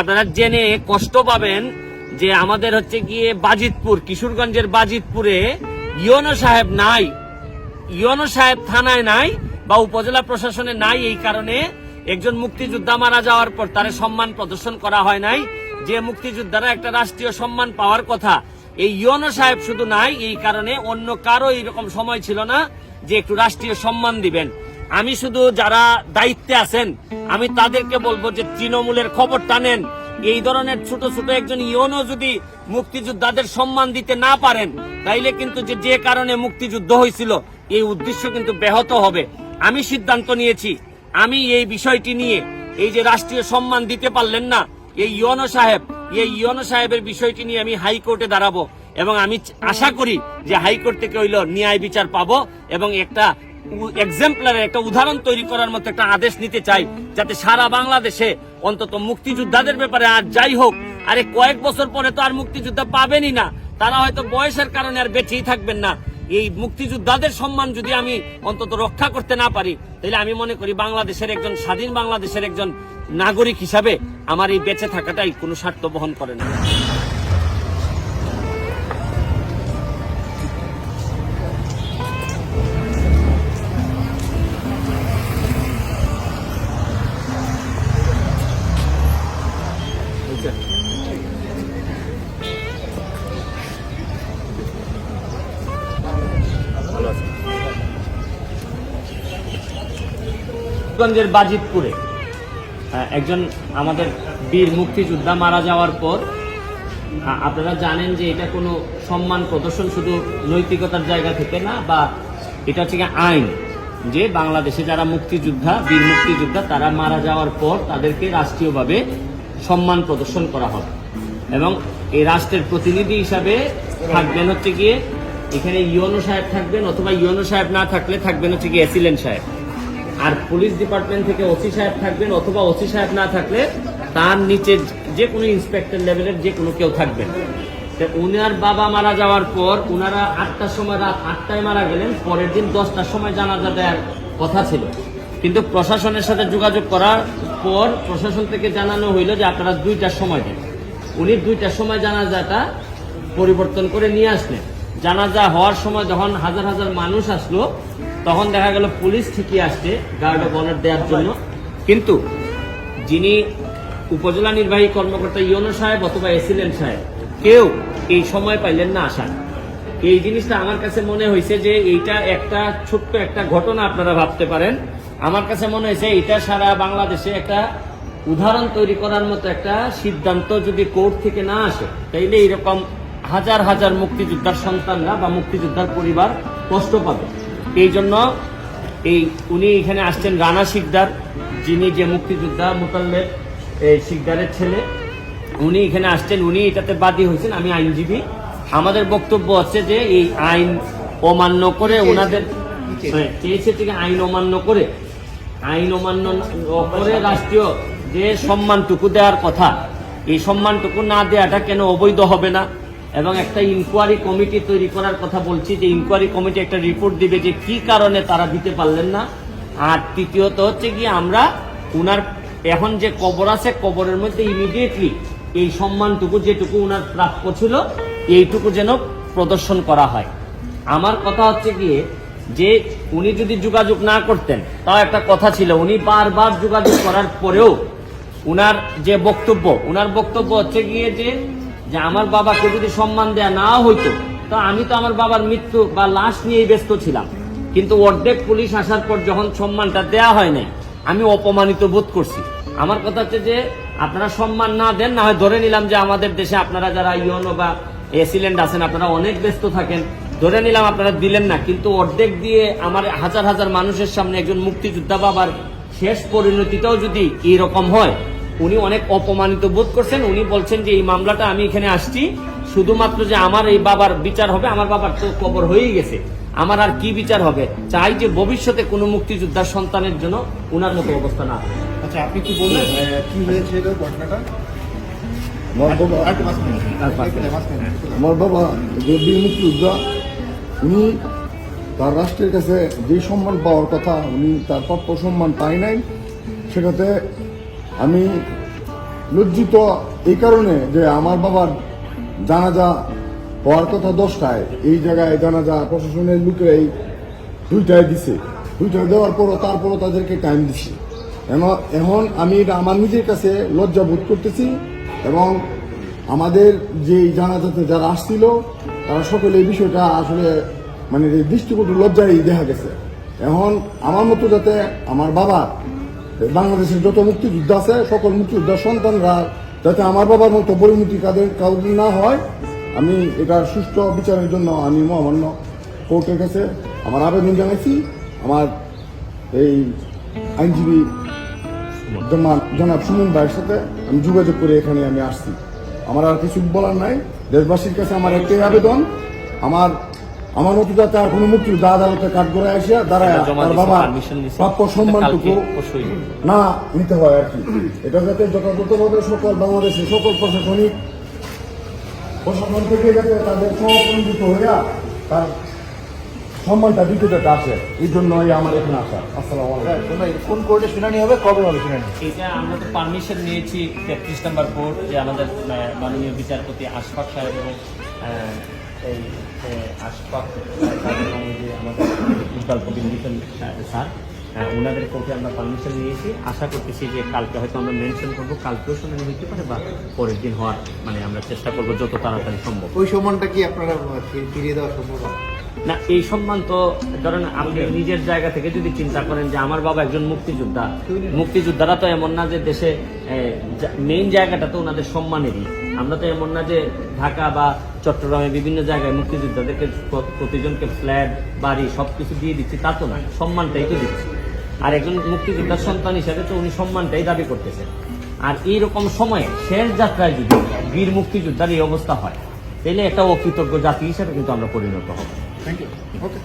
আপনারা জেনে কষ্ট পাবেন যে আমাদের হচ্ছে গিয়ে বাজিতপুর, কিশোরগঞ্জের বাজিতপুরে ইয়নো সাহেব নাই। ইয়নো সাহেব থানায় নাই বা উপজেলা প্রশাসনে নাই এই কারণে একজন মুক্তিযোদ্ধা মারা যাওয়ার পর তার সম্মান প্রদর্শন করা হয় নাই। যে মুক্তিযোদ্ধারা একটা রাষ্ট্রীয় সম্মান পাওয়ার কথা, এই ইয়নো সাহেব শুধু নাই, এই কারণে অন্য কারও এইরকম সময় ছিল না যে একটু রাষ্ট্রীয় সম্মান দিবেন। আমি শুধু যারা দায়িত্বে আছেন, আমি তাদেরকে বলব যে তৃণমূলের খবর টানেন এই ধরনের ছোট ছোট একজন ইয়নও যদি মুক্তিযোদ্ধাদের সম্মান দিতে না পারেন, তাইলে কিন্তু যে যে কারণে মুক্তিযুদ্ধ হয়েছিল, এই উদ্দেশ্য কিন্তু ব্যাহত হবে। আমি সিদ্ধান্ত নিয়েছি, আমি এই বিষয়টি নিয়ে এই যে রাষ্ট্রীয় সম্মান দিতে পারলেন না, এই ইয়নো সাহেব, এই ইয়নো সাহেবের বিষয়টি নিয়ে আমি হাইকোর্টে দাঁড়াবো। এবং আমি আশা করি যে হাইকোর্ট থেকে হইল ন্যায় বিচার পাবো এবং একটা এক্সাম্পলারের একটা উদাহরণ তৈরি করার মতো একটা আদেশ নিতে চাই, যাতে সারা বাংলাদেশে অন্তত মুক্তিযোদ্ধাদের ব্যাপারে আর যাই হোক, আরে কয়েক বছর পরে তো আর মুক্তিযোদ্ধা পাবেনই না। তারা হয়তো বয়সের কারণে আর বেঁচেই থাকবেন না। এই মুক্তিযোদ্ধাদের সম্মান যদি আমি অন্তত রক্ষা করতে না পারি, তাহলে আমি মনে করি বাংলাদেশের একজন, স্বাধীন বাংলাদেশের একজন নাগরিক হিসাবে আমার এই বেঁচে থাকাটাই কোনো স্বার্থ বহন করে না। গঞ্জের বাজিতপুরে। আহ, একজন আমাদের বীর মুক্তিযোদ্ধা মারা যাওয়ার পর আপনারা জানেন যে এটা কোনো সম্মান প্রদর্শন শুধু নৈতিকতার জায়গা থেকে না বা এটা হচ্ছে আইন যে বাংলাদেশে যারা মুক্তিযোদ্ধা বীর মুক্তিযোদ্ধা তারা মারা যাওয়ার পর তাদেরকে রাষ্ট্রীয়ভাবে সম্মান প্রদর্শন করা হবে এবং এই রাষ্ট্রের প্রতিনিধি হিসাবে থাকবেন হচ্ছে গিয়ে এখানে ইউনো সাহেব থাকবেন অথবা ইউনো সাহেব না থাকলে থাকবেন হচ্ছে গিয়ে এসিলেন্ট সাহেব। আর পুলিশ ডিপার্টমেন্ট থেকে ওসি সাহেব থাকবেন অথবা ওসি সাহেব না থাকলে তার নিচে যে কোনো ইন্সপেক্টর লেভেলের যে কোনো কেউ থাকবেন। উনার বাবা মারা যাওয়ার পর উনারা আটটার সময় রাত আটটায় মারা গেলেন, পরের দিন দশটার সময় জানাজা দেওয়ার কথা ছিল। কিন্তু প্রশাসনের সাথে যোগাযোগ করার পর প্রশাসন থেকে জানানো হইল যে আপনারা দুইটার সময় দেন উনি দুইটার সময় জানাজাটা পরিবর্তন করে নিয়ে আসলেন। জানাজা হওয়ার সময় যখন হাজার হাজার মানুষ আসলো তখন দেখা গেল পুলিশ ঠিকই আসছে গার্ড অফ অনার দেওয়ার জন্য। কিন্তু যিনি উপজেলা নির্বাহী কর্মকর্তা ইয়নো সাহেব অথবা এসিলেন্ট সাহেব, কেউ এই সময় পাইলেন না আসার। এই জিনিসটা আমার কাছে মনে হয়েছে যে এইটা একটা ছোট্ট একটা ঘটনা আপনারা ভাবতে পারেন। আমার কাছে মনে হয়েছে এটা সারা বাংলাদেশে একটা উদাহরণ তৈরি করার মতো একটা সিদ্ধান্ত যদি কোর্ট থেকে না আসে, তাইলে এরকম হাজার হাজার মুক্তিযোদ্ধার সন্তানরা বা মুক্তিযোদ্ধার পরিবার কষ্ট পাবে। এই জন্য এই উনি এখানে আসছেন রানা শিকদার যিনি যে মুক্তিযোদ্ধা মোতাল্লেব এই শিকদারের ছেলে। উনি এখানে আসছেন উনি এটাতে বাদী হয়েছেন আমি আইনজীবী। আমাদের বক্তব্য হচ্ছে যে এই আইন অমান্য করে ওনাদের হ্যাঁ, চেয়েছে থেকে আইন অমান্য করে? আইন অমান্য করে রাষ্ট্রীয় যে সম্মানটুকু দেওয়ার কথা এই সম্মানটুকু না দেওয়াটা কেন অবৈধ হবে না? এবং একটা ইনকোয়ারি কমিটি তৈরি করার কথা বলছি, যে ইনকোয়ারি কমিটি একটা রিপোর্ট দিবে যে কি কারণে তারা দিতে পারলেন না। আর তৃতীয়ত হচ্ছে কি, আমরা উনার, এখন যে কবর আছে, কবরের মধ্যে ইমিডিয়েটলি এই সম্মানটুকু, যেটুকু উনার প্রাপ্য ছিল, এইটুকু যেন প্রদর্শন করা হয়। আমার কথা হচ্ছে গিয়ে, যে উনি যদি যোগাযোগ না করতেন, তাও একটা কথা ছিল, উনি বারবার যোগাযোগ করার পরেও উনার যে বক্তব্য, উনার বক্তব্য হচ্ছে গিয়ে যে যে আমার বাবাকে যদি সম্মান দেয়া না হইতো, তো আমি তো আমার বাবার মৃত্যু বা লাশ নিয়েই ব্যস্ত ছিলাম। কিন্তু অর্ধেক পুলিশ আসার পর যখন সম্মানটা দেয়া হয় নাই, আমি অপমানিত বোধ করছি। আমার কথা হচ্ছে যে, আপনারা সম্মান না দেন, না হয় ধরে নিলাম যে আমাদের দেশে আপনারা যারা ইয়নো বা এসিলেন্ট আছেন, আপনারা অনেক ব্যস্ত থাকেন, ধরে নিলাম আপনারা দিলেন না, কিন্তু অর্ধেক দিয়ে আমার হাজার হাজার মানুষের সামনে একজন মুক্তিযোদ্ধা বাবার শেষ পরিণতিটাও যদি এইরকম হয় উনি অনেক অপমানিত বোধ করছেন। উনি বলছেন যে এই মামলাটা আমি এখানে আসছি শুধুমাত্র যে আমার এই বাবার বিচার হবে আমার বাবার তো কবর হয়েই গেছে। আমার আর কি বিচার হবে? চাই যে ভবিষ্যতে কোনো মুক্তিযোদ্ধার সন্তানের জন্য উনার মতো অবস্থা না আচ্ছা আপনি কি বললেন? আহ, কি হয়েছে এটা ঘটনাটা? আমার বাবা। আমার যে বীর মুক্তিযোদ্ধা উনি তার রাষ্ট্রের কাছে যে সম্মান পাওয়ার কথা উনি তার প্রাপ্য সম্মান পায় নাই সেটাতে আমি লজ্জিত এই কারণে যে আমার বাবার জানাজা হওয়ার কথা দশটায় এই জায়গায় জানাজা প্রশাসনের লোকেরাই দুইটায় দিছে। দুইটায় দেওয়ার পরও তারপরও তাদেরকে টাইম দিছে। এখন আমি এটা আমার নিজের কাছে লজ্জা বোধ করতেছি এবং আমাদের যে জানাজাতে যারা আসছিল, তারা সকলে এই বিষয়টা আসলে মানে দৃষ্টিকটু লজ্জায় দেখা গেছে। এখন আমার মতো যাতে আমার বাবা বাংলাদেশের যত মুক্তিযুদ্ধ আছে, সকল মুক্তিযোদ্ধার সন্তানরা যাতে আমার বাবার মতো পরিণতি কাদের কাউকে না হয়, আমি এটা সুষ্ঠু বিচারের জন্য আমি মহামান্য কোর্টের কাছে আমার আবেদন জানাইছি। আমার এই আইনজীবী জনাব- জনাব সুমন ভাইয়ের সাথে আমি যোগাযোগ করে এখানে আমি আসছি। আমার আর কিছু বলার নাই। দেশবাসীর কাছে আমার একটাই আবেদন, আমার আমার মতো যাতে আর কোনো মুক্তিযোদ্ধা আদালতে কাঠ করে আসে দাঁড়ায় তার বাবা প্রাপ্য সম্মানটুকু না নিতে হয় আর কি। এটা যাতে যথাযথভাবে সকল বাংলাদেশের সকল প্রশাসনিক প্রশাসন থেকে যাতে তাদের সহপন্ডিত হইয়া তার সম্মানটা দিতে যাতে আসে এই জন্যই আমার এখানে আসা। আসসালামু আলাইকুম। কোন কোর্টে শুনানি হবে কবে হবে শুনানি? এটা আমরা তো পারমিশন নিয়েছি তেত্রিশ নম্বর কোর্ট যে আমাদের মাননীয় বিচারপতি আশফাক সাহেব এবং এই আশফাক এবং যে আমাদের ইকবাল কবির মিশন স্যার ওনাদের কোর্টে আমরা পারমিশন নিয়েছি। আশা করতেছি যে কালকে হয়তো আমরা মেনশন করব কালকেও শুনানি হইতে পারে বা পরের দিন হওয়ার মানে আমরা চেষ্টা করব যত তাড়াতাড়ি সম্ভব। ওই সম্মানটা কি আপনারা ফিরিয়ে দেওয়া সম্ভব? না এই সম্মান তো ধরেন আপনি নিজের জায়গা থেকে যদি চিন্তা করেন যে আমার বাবা একজন মুক্তিযোদ্ধা মুক্তিযোদ্ধারা তো এমন না যে দেশে মেইন জায়গাটা তো ওনাদের সম্মানেরই। আমরা তো এমন না যে ঢাকা বা চট্টগ্রামে বিভিন্ন জায়গায় মুক্তিযোদ্ধাদেরকে প্রতিজনকে ফ্ল্যাট, বাড়ি সবকিছু দিয়ে দিচ্ছি, তা তো না। সম্মানটাই তো দিচ্ছি। আর একজন মুক্তিযোদ্ধার সন্তান হিসাবে তো উনি সম্মানটাই দাবি করতেছেন। আর এইরকম সময়ে শেষ যাত্রায় যদি বীর মুক্তিযোদ্ধার এই অবস্থা হয়, তাহলে একটা অকৃতজ্ঞ জাতি হিসাবে কিন্তু আমরা পরিণত হব। Thank you okay